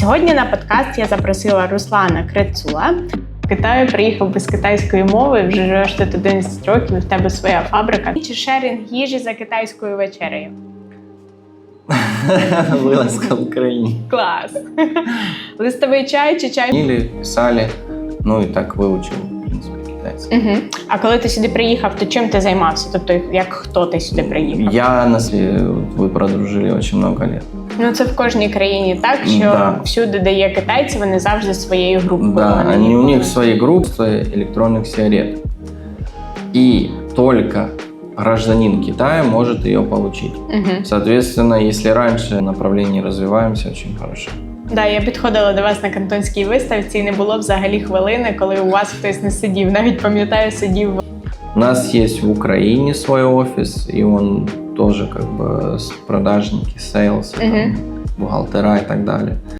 Сьогодні на подкаст я запросила Руслана Крецула. В Китаю приїхав без китайської мови, вже живеш тут 11 років, і в тебе своя фабрика. Чи шерінг їжі за китайською вечерею? Вылазка в Украине. Клас! Листовий чай чи чай? Или писали, ну и так выучил, в принципе, китайский. Угу. А коли ти сюди приїхав, то чим ти займався? Тобто, як хто ти сюди приїхав? Я на све- вот вы продружили очень много лет. Ну це в кожній країні так, що Да. всюди, де є китайці, вони завжди своєю групою. Да, Вони они, у ніколи- них свои группы электронных сигарет. И только гражданин Китая может ее получить. Мгм. Соответственно, если раньше в направлении развиваемся очень хорошо. Да, я підходила до вас на кантонській виставці, і не було взагалі хвилини, коли у вас хтось не сидів. Навіть пам'ятаю, сидів у нас есть в Украине свой офис, и он тоже как бы с продажники, сейлс, Мгм. бухгалтера и так далее.